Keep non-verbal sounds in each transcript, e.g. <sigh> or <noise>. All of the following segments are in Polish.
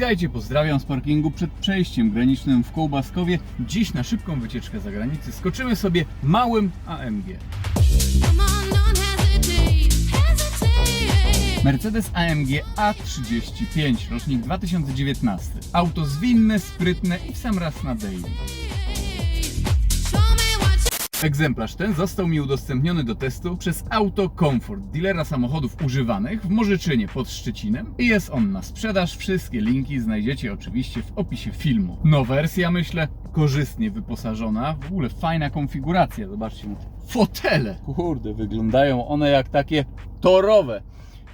Witajcie, pozdrawiam z parkingu przed przejściem granicznym w Kołbaskowie. Dziś na szybką wycieczkę za granicę skoczymy sobie małym AMG. Mercedes AMG A35, rocznik 2019. Auto zwinne, sprytne i w sam raz na daily. Egzemplarz ten został mi udostępniony do testu przez Auto Comfort, dealera samochodów używanych w Morzyczynie pod Szczecinem i jest on na sprzedaż. Wszystkie linki znajdziecie oczywiście w opisie filmu. No wersja myślę korzystnie wyposażona, w ogóle fajna konfiguracja, zobaczcie na te fotele. Kurde, wyglądają one jak takie torowe.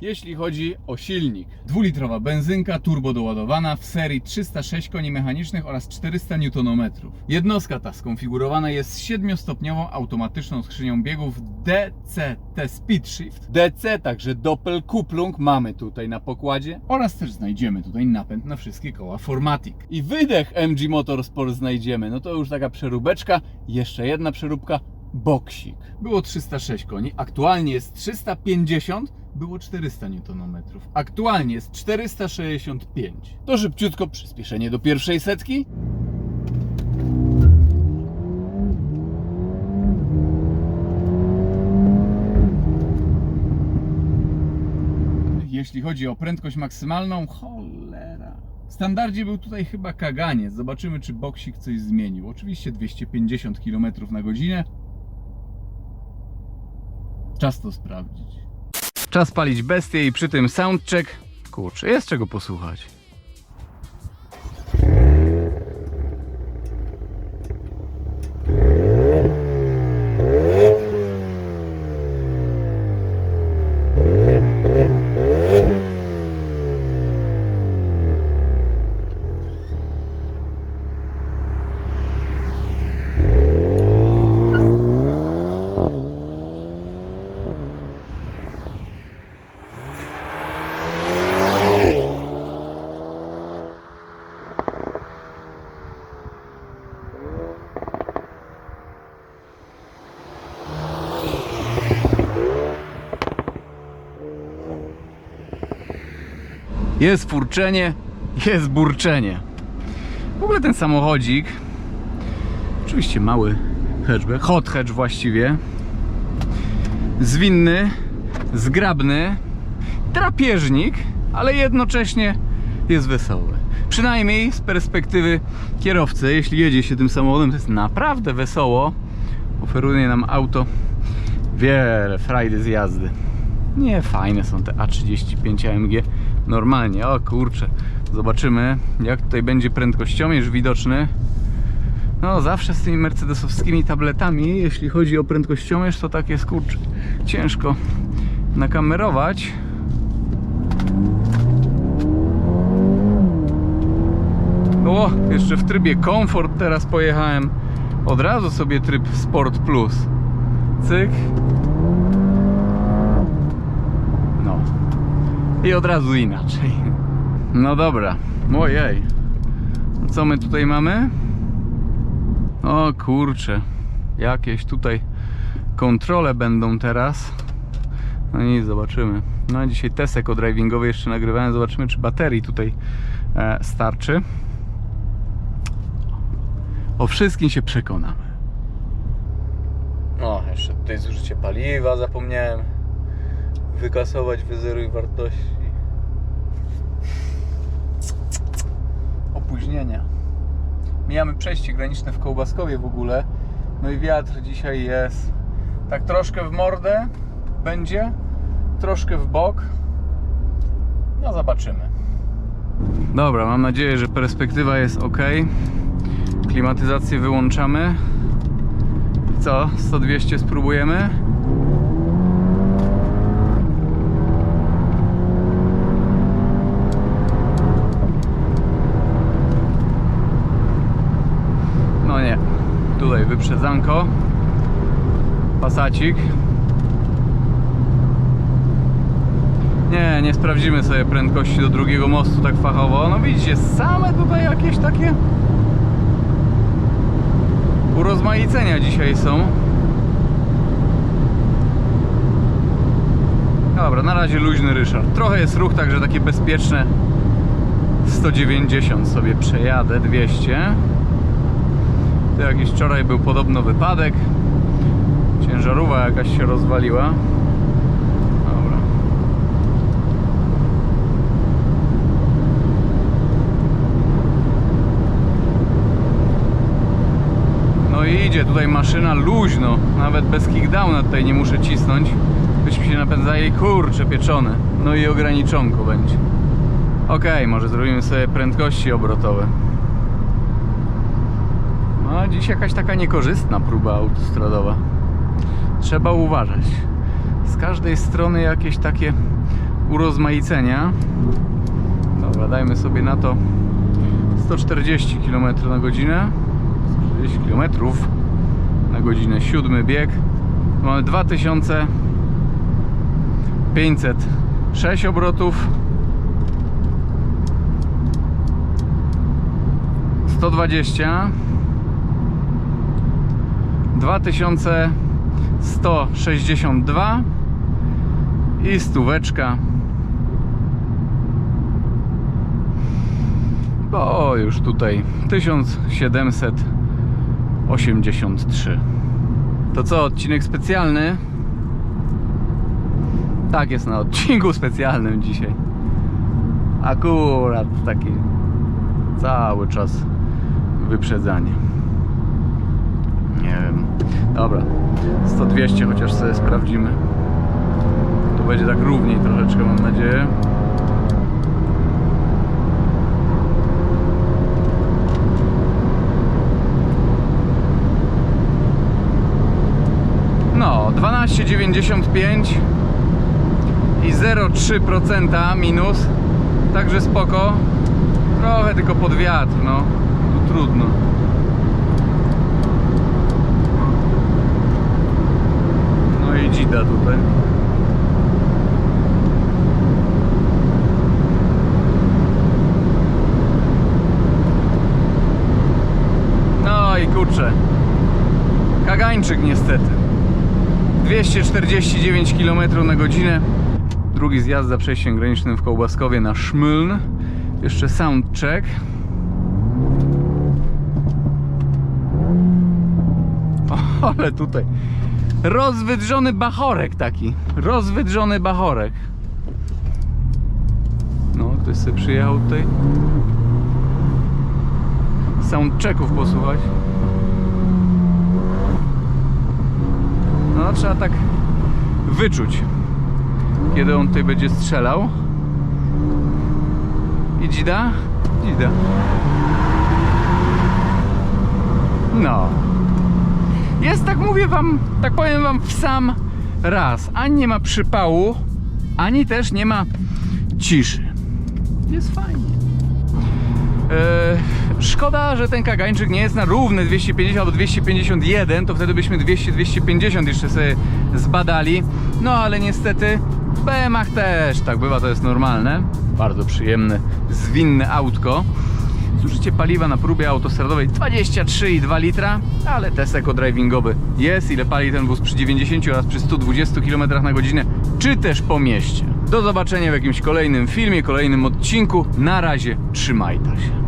Jeśli chodzi o silnik, dwulitrowa benzynka turbo doładowana w serii 306 koni mechanicznych oraz 400 Nm. Jednostka ta skonfigurowana jest 7-stopniową automatyczną skrzynią biegów DCT Speed Shift. DC, także Doppelkupplung mamy tutaj na pokładzie oraz też znajdziemy tutaj napęd na wszystkie koła Formatic. I wydech MG Motorsport znajdziemy, no to już taka przeróbeczka, jeszcze jedna przeróbka Boksik. Było 306 koni, aktualnie jest 350, było 400 Nm. Aktualnie jest 465. To szybciutko przyspieszenie do pierwszej setki. Jeśli chodzi o prędkość maksymalną, cholera. W standardzie był tutaj chyba kaganiec. Zobaczymy, czy boksik coś zmienił. Oczywiście 250 km na godzinę. Czas to sprawdzić. Czas palić bestię i przy tym soundcheck. Kurczę, jest czego posłuchać. Jest furczenie, jest burczenie. W ogóle ten samochodzik, oczywiście mały hatchback, hot hatch właściwie, zwinny, zgrabny, drapieżnik, ale jednocześnie jest wesoły. Przynajmniej z perspektywy kierowcy, jeśli jedzie się tym samochodem, to jest naprawdę wesoło. Oferuje nam auto wiele frajdy z jazdy. Nie, fajne są te A35 AMG. Normalnie, o kurczę. Zobaczymy, jak tutaj będzie prędkościomierz widoczny. No, zawsze z tymi mercedesowskimi tabletami, jeśli chodzi o prędkościomierz, to tak jest kurczę. Ciężko nakamerować. O, jeszcze w trybie komfort teraz pojechałem. Od razu sobie tryb Sport Plus. Cyk. No. I od razu inaczej. No dobra. Ojej. Co my tutaj mamy? O kurcze. Jakieś tutaj kontrole będą teraz. No nic, zobaczymy. No dzisiaj tesek drivingowy jeszcze nagrywałem. Zobaczymy, czy baterii tutaj e, starczy. O wszystkim się przekonamy. O, jeszcze tutaj zużycie paliwa zapomniałem wykasować wyzeruj wartości. Opóźnienia. Mijamy przejście graniczne w Kołbaskowie w ogóle. No i wiatr dzisiaj jest tak troszkę w mordę będzie, troszkę w bok. No zobaczymy. Dobra, mam nadzieję, że perspektywa jest ok. Klimatyzację wyłączamy. Co? 100-200 spróbujemy? No nie. Tutaj wyprzedzanko. Pasacik. Nie, nie sprawdzimy sobie prędkości do drugiego mostu tak fachowo. No widzicie, same tutaj jakieś takie urozmaicenia dzisiaj są. Dobra, na razie luźny Ryszard. Trochę jest ruch, także takie bezpieczne 190 sobie przejadę, 200. Tu jakiś wczoraj był podobno wypadek. Ciężarówka jakaś się rozwaliła. Dobra. No i idzie tutaj maszyna luźno, nawet bez kickdowna tutaj nie muszę cisnąć. Byśmy się napędzali, kurcze pieczone. No i ograniczonko będzie. Okej, może zrobimy sobie prędkości obrotowe. No, dziś jakaś taka niekorzystna próba autostradowa. Trzeba uważać. Z każdej strony jakieś takie urozmaicenia. Dobra, dajmy sobie na to 140 km na godzinę. 140 km na godzinę. Siódmy bieg. Mamy 2506 obrotów. 120 2162 i stóweczka. Bo już tutaj 1783 to co, odcinek specjalny? Tak jest na odcinku specjalnym dzisiaj. Akurat taki cały czas wyprzedzanie nie wiem. Dobra. 100-200 chociaż sobie sprawdzimy. Tu będzie tak równiej troszeczkę, mam nadzieję. No, 12,95 i 0,3% minus. Także spoko. Trochę tylko pod wiatr, no. Tu trudno. Dzida tutaj. No i kurczę. Kagańczyk niestety. 249 km na godzinę. Drugi zjazd za przejściem granicznym w Kołbaskowie na Szmyln. Jeszcze soundcheck. O, <laughs> ale tutaj rozwydrzony bachorek taki. Rozwydrzony bachorek. No, ktoś sobie przyjechał tutaj. Soundchecków posłuchać. No, trzeba tak wyczuć, kiedy on tutaj będzie strzelał. I dzida? Dzida. No. Jest, tak mówię wam, tak powiem wam w sam raz. Ani nie ma przypału, ani też nie ma ciszy. Jest fajnie. Eee, szkoda, że ten kagańczyk nie jest na równe 250 albo 251, to wtedy byśmy 200-250 jeszcze sobie zbadali. No ale niestety w BM-ach też tak bywa, to jest normalne. Bardzo przyjemne, zwinne autko. Zużycie paliwa na próbie autostradowej 23,2 litra, ale test eco-drivingowy jest. Ile pali ten wóz przy 90 oraz przy 120 km na godzinę, czy też po mieście. Do zobaczenia w jakimś kolejnym filmie, kolejnym odcinku. Na razie, trzymajcie się.